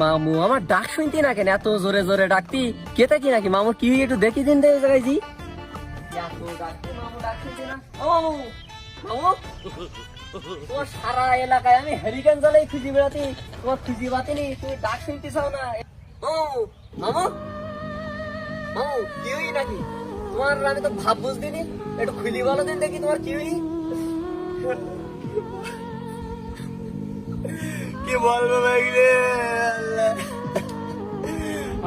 মামু আমার ডাক শুনতি না কেন? এত জোরে জোরে ডাকতি। কেতা কি নাকি? মামু কি একটু দেখি দিন দেবে জায়গায় জি। মামু মামু মামু সারা এলাকায় আমি হেরিকেন জ্বালাই খুঁজি বেড়াতি। তোমার খুঁজি বাতিনি তুমি ডাক শুনতে চাও না। ও মামু মামু কি হই নাকি? তোমার আমি তো ভাব বুঝদিনি একটু খুলি বলো দিন দেখি তোমার কি হই। কি বলব ভাইরে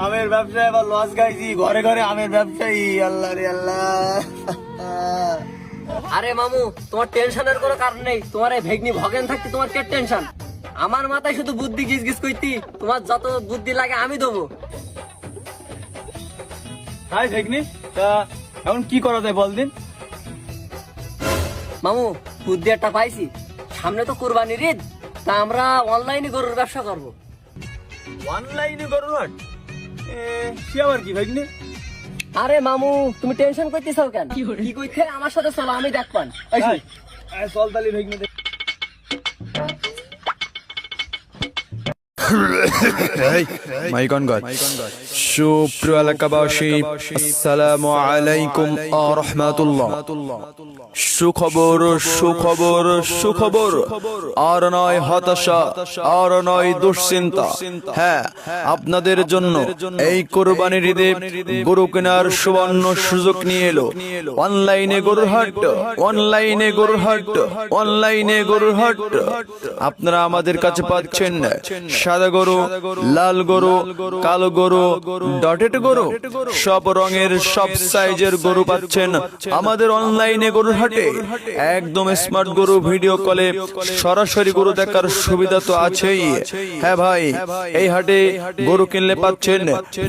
আমের ব্যবসায় এবার লস খাইছি ঘরে ঘরে আমের ব্যবসায়ী আল্লাহ রে আল্লাহ। আরে মামু তোমার টেনশনের কোনো কারণ নেই। তোমার এই ভেগনি ভগেন থাকতে তোমার কে টেনশন আমার মাথায় শুধু বুদ্ধি গিজ গিজ করতি তোমার যত বুদ্ধি লাগে আমি দেবো। হাই ভেগনি তা এখন কি করা যায় বল দিন? মামু বুদ্ধি একটা পাইছি। সামনে তো কুরবানির ঈদ তা আমরা অনলাইনে গরুর ব্যবসা করব। অনলাইনে করো হাট? সে আবার কি ভাইগনি আরে মামু তুমি টেনশন করতেছ কেন? কি কইতে আমার সাথে চলো আমি দেখবান। মাইকন গাছ চল তালি ভাইগনি দেখ। মাইক অন গড সুপ্রিয় এলাকাবাসী আলাইকুম সুখবর সুখবর সুখবর। আর নয় হতাশা, আর নয় দুশ্চিন্তা। হ্যাঁ আপনাদের জন্য এই কোরবানির ঈদে গরু কেনার সুবর্ণ সুযোগ নিয়ে এলো। অনলাইনে গরুর হাট, অনলাইনে গরুর হাট, অনলাইনে গরুর হাট। আপনারা আমাদের কাছে পাচ্ছেন সাদা গরু, লাল গরু, কালো গরু ডটেড গরু সব রঙের সব সাইজের গরু পাচ্ছেন। আমাদের অনলাইনে গরুর হাটে। একদম স্মার্ট গরু ভিডিও কলে সরাসরি গরু দেখার সুবিধা তো আছেই। হ্যাঁ ভাই এই হাটে গরু কিনলে পাচ্ছেন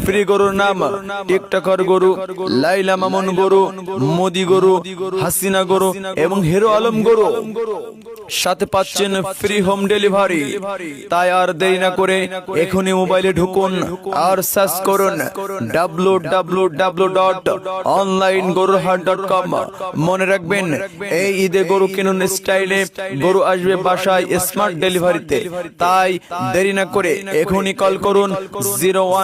ফ্রি গরুর নাম টিকটকার গরু লাইলা মামুন গরু মোদি গরু হাসিনা গরু এবং হিরো আলম গরু। সাথে পাচ্ছেন ফ্রি হোম ডেলিভারি। তাই আর দেরি না করে এখনই মোবাইলে ঢুকুন আর সার্চ করুন W W dot online Goruhat dot com মনে রাখবেন, এই ঈদে গরু কিনুন স্টাইলে, গরু আসবে বাসায় স্মার্ট ডেলিভারিতে তাই দেরি না করে এখনই কল করুন জিরো